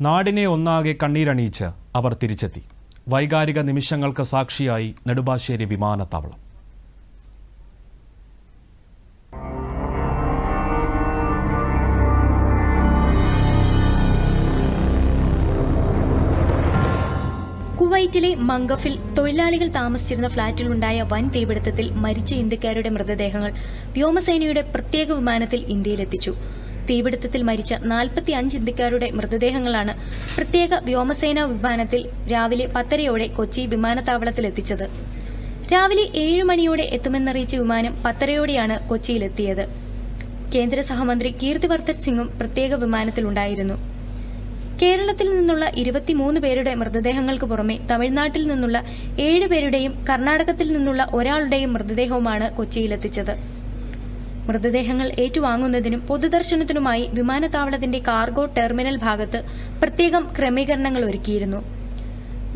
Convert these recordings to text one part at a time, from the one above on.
നാടിനെ ഒന്നാകെ കണ്ണീരണിയിച്ച് അവർ തിരിച്ചെത്തി. വൈകാരിക നിമിഷങ്ങൾക്ക് സാക്ഷിയായി നെടുമ്പാശ്ശേരി വിമാനത്താവളം. കുവൈറ്റിലെ മംഗഫിൽ തൊഴിലാളികൾ താമസിച്ചിരുന്ന ഫ്ളാറ്റിലുണ്ടായ വൻ തീപിടുത്തത്തിൽ മരിച്ച ഇന്ത്യക്കാരുടെ മൃതദേഹങ്ങൾ വ്യോമസേനയുടെ പ്രത്യേക വിമാനത്തിൽ ഇന്ത്യയിലെത്തിച്ചു. തീപിടുത്തത്തിൽ മരിച്ച 45 അഞ്ച് ഇന്ത്യക്കാരുടെ മൃതദേഹങ്ങളാണ് പ്രത്യേക വ്യോമസേനാ വിമാനത്തിൽ രാവിലെ പത്തരയോടെ കൊച്ചി വിമാനത്താവളത്തിലെത്തിച്ചത്. രാവിലെ ഏഴ് മണിയോടെ എത്തുമെന്നറിയിച്ച വിമാനം പത്തരയോടെയാണ് കൊച്ചിയിലെത്തിയത്. കേന്ദ്ര സഹമന്ത്രി കീർത്തിവർദ്ധൻ സിംഗും പ്രത്യേക വിമാനത്തിലുണ്ടായിരുന്നു. കേരളത്തിൽ നിന്നുള്ള ഇരുപത്തിമൂന്ന് പേരുടെ മൃതദേഹങ്ങൾക്ക് പുറമെ തമിഴ്നാട്ടിൽ നിന്നുള്ള ഏഴ് പേരുടെയും കർണാടകത്തിൽ നിന്നുള്ള ഒരാളുടെയും മൃതദേഹവുമാണ് കൊച്ചിയിലെത്തിച്ചത്. മൃതദേഹങ്ങൾ ഏറ്റുവാങ്ങുന്നതിനും പൊതുദർശനത്തിനുമായി വിമാനത്താവളത്തിന്റെ കാർഗോ ടെർമിനൽ ഭാഗത്ത് പ്രത്യേകം ക്രമീകരണങ്ങൾ ഒരുക്കിയിരുന്നു.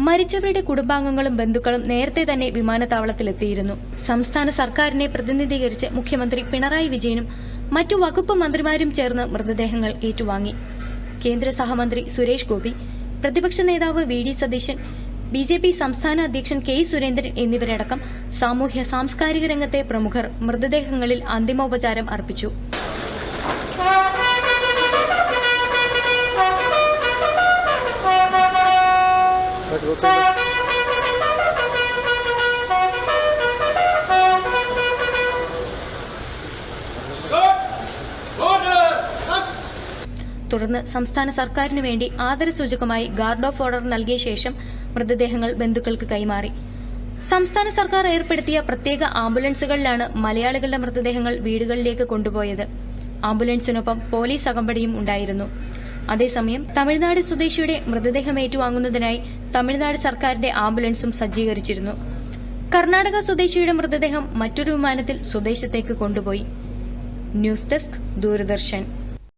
മരിച്ചവരുടെ കുടുംബാംഗങ്ങളും ബന്ധുക്കളും നേരത്തെ തന്നെ വിമാനത്താവളത്തിലെത്തിയിരുന്നു. സംസ്ഥാന സർക്കാരിനെ പ്രതിനിധീകരിച്ച് മുഖ്യമന്ത്രി പിണറായി വിജയനും മറ്റു വകുപ്പ് മന്ത്രിമാരും ചേർന്ന് മൃതദേഹങ്ങൾ ഏറ്റുവാങ്ങി. കേന്ദ്ര സഹമന്ത്രി സുരേഷ് ഗോപി പ്രതിപക്ഷ നേതാവ് V D Satheesan B J P സംസ്ഥാന അധ്യക്ഷൻ കെ സുരേന്ദ്രൻ എന്നിവരടക്കം സാമൂഹ്യ സാംസ്കാരിക രംഗത്തെ പ്രമുഖർ മൃതദേഹങ്ങളിൽ അന്തിമോപചാരം അർപ്പിച്ചു. തുടർന്ന് സംസ്ഥാന സർക്കാരിനു വേണ്ടി ആദരസൂചകമായി ഗാർഡ് ഓഫ് ഓർഡർ നൽകിയ ശേഷം മൃതദേഹങ്ങൾ ബന്ധുക്കൾക്ക് കൈമാറി. സംസ്ഥാന സർക്കാർ ഏർപ്പെടുത്തിയ പ്രത്യേക ആംബുലൻസുകളിലാണ് മലയാളികളുടെ മൃതദേഹങ്ങൾ വീടുകളിലേക്ക് കൊണ്ടുപോയത്. ആംബുലൻസിനൊപ്പം പോലീസ് അകമ്പടിയും ഉണ്ടായിരുന്നു. അതേസമയം തമിഴ്നാട് സ്വദേശിയുടെ മൃതദേഹം ഏറ്റുവാങ്ങുന്നതിനായി തമിഴ്നാട് സർക്കാരിന്റെ ആംബുലൻസും സജ്ജീകരിച്ചിരുന്നു. കർണാടക സ്വദേശിയുടെ മൃതദേഹം മറ്റൊരു വിമാനത്തിൽ സ്വദേശത്തേക്ക് കൊണ്ടുപോയി. News desk Doordarshan.